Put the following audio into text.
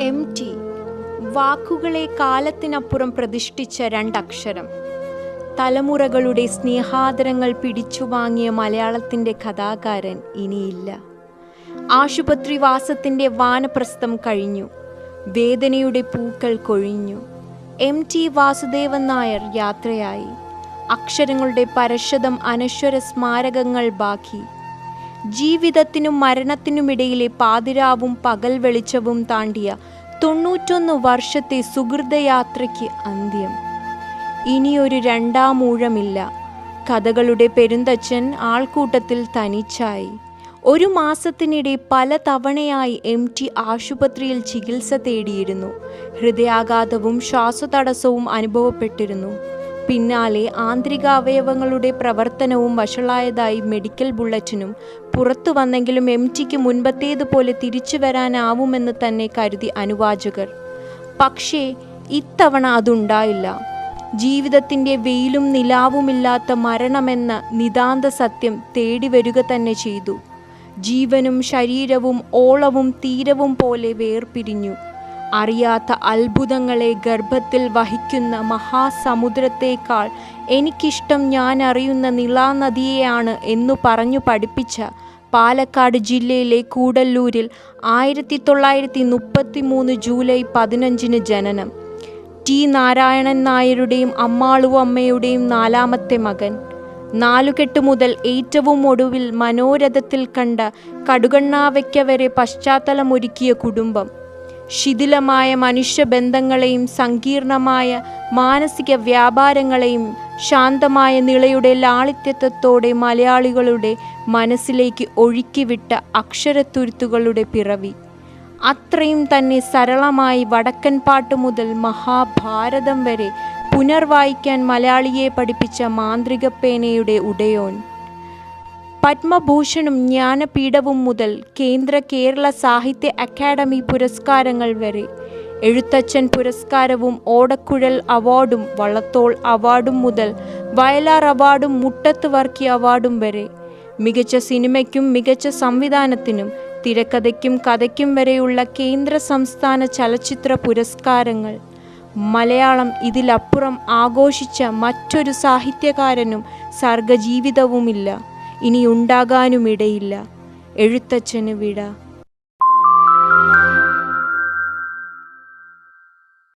M T വാക്കുകളെ കാലത്തിനപ്പുറം പ്രതിഷ്ഠിച്ച രണ്ടക്ഷരം. തലമുറകളുടെ സ്നേഹാദരങ്ങൾ പിടിച്ചുവാങ്ങിയ മലയാളത്തിന്റെ കഥാകാരൻ ഇനിയില്ല. ആശുപത്രിവാസത്തിന്റെ വാനപ്രസ്ഥം കഴിഞ്ഞു. വേദനയുടെ പൂക്കൾ കൊഴിഞ്ഞു. എം ടി വാസുദേവൻ നായർ യാത്രയായി. അക്ഷരങ്ങളുടെ പരശതം അനശ്വര സ്മാരകങ്ങൾ ബാക്കി. ജീവിതത്തിനും മരണത്തിനുമിടയിലെ പാതിരാവും പകൽ വെളിച്ചവും താണ്ടിയ തൊണ്ണൂറ്റൊന്ന് വർഷത്തെ സുഹൃതയാത്രയ്ക്ക് അന്ത്യം. ഇനിയൊരു രണ്ടാം രണ്ടാമൂഴമില്ല കഥകളുടെ പെരുന്തച്ഛൻ ആൾക്കൂട്ടത്തിൽ തനിച്ചായി. ഒരു മാസത്തിനിടെ പല തവണയായി എം ടി ആശുപത്രിയിൽ ചികിത്സ തേടിയിരുന്നു. ഹൃദയാഘാതവും ശ്വാസതടസ്സവും അനുഭവപ്പെട്ടിരുന്നു. പിന്നാലെ ആന്തരിക അവയവങ്ങളുടെ പ്രവർത്തനവും വഷളായതായി മെഡിക്കൽ ബുള്ളറ്റിനും പുറത്തു വന്നെങ്കിലും എം ടിക്ക് മുൻപത്തേതുപോലെ തിരിച്ചു വരാനാവുമെന്ന് തന്നെ കരുതി അനുവാചകർ. പക്ഷേ ഇത്തവണ അതുണ്ടായില്ല. ജീവിതത്തിന്റെ വെയിലും നിലാവുമില്ലാത്ത മരണമെന്ന നിതാന്ത സത്യം തേടി വരിക തന്നെ ചെയ്തു. ജീവനും ശരീരവും ഓളവും തീരവും പോലെ വേർപിരിഞ്ഞു. അറിയാത്ത അത്ഭുതങ്ങളെ ഗർഭത്തിൽ വഹിക്കുന്ന മഹാസമുദ്രത്തേക്കാൾ എനിക്കിഷ്ടം ഞാൻ അറിയുന്ന നിളാനദിയെയാണ് എന്നു പറഞ്ഞു പഠിപ്പിച്ച പാലക്കാട് ജില്ലയിലെ കൂടല്ലൂരിൽ ആയിരത്തി തൊള്ളായിരത്തി മുപ്പത്തി മൂന്ന് ജൂലൈ പതിനഞ്ചിന് ജനനം. ടി നാരായണൻ നായരുടെയും അമ്മാളുവമ്മയുടെയും നാലാമത്തെ മകൻ. നാലുകെട്ട് മുതൽ ഏറ്റവും ഒടുവിൽ മനോരഥത്തിൽ കണ്ട കടുകണ്ണാവയ്ക്ക വരെ പശ്ചാത്തലമൊരുക്കിയ കുടുംബം. ശിഥിലമായ മനുഷ്യബന്ധങ്ങളെയും സങ്കീർണമായ മാനസിക വ്യാപാരങ്ങളെയും ശാന്തമായ നിളയുടെ ലാളിത്യത്വത്തോടെ മലയാളികളുടെ മനസ്സിലേക്ക് ഒഴുക്കിവിട്ട അക്ഷരത്തുരുത്തുകളുടെ പിറവി. അത്രയും തന്നെ സരളമായി വടക്കൻ പാട്ട് മുതൽ മഹാഭാരതം വരെ പുനർവായിക്കാൻ മലയാളിയെ പഠിപ്പിച്ച മാന്ത്രികപ്പേനയുടെ ഉടയോൻ പത്മഭൂഷണും ജ്ഞാനപീഠവും മുതൽ കേന്ദ്ര കേരള സാഹിത്യ അക്കാദമി പുരസ്കാരങ്ങൾ വരെ. എഴുത്തച്ഛൻ പുരസ്കാരവും ഓടക്കുഴൽ അവാർഡും വള്ളത്തോൾ അവാർഡും മുതൽ വയലാർ അവാർഡും മുട്ടത്ത് വർക്കി അവാർഡും വരെ. മികച്ച സിനിമയ്ക്കും മികച്ച സംവിധാനത്തിനും തിരക്കഥയ്ക്കും കഥയ്ക്കും വരെയുള്ള കേന്ദ്ര സംസ്ഥാന ചലച്ചിത്ര പുരസ്കാരങ്ങൾ. മലയാളം ഇതിലപ്പുറം ആഘോഷിച്ച മറ്റൊരു സാഹിത്യകാരനും സർഗജീവിതവുമില്ല. ഇനി ഉണ്ടാകാനുമിടയില്ല എഴുത്തച്ഛന് വിട.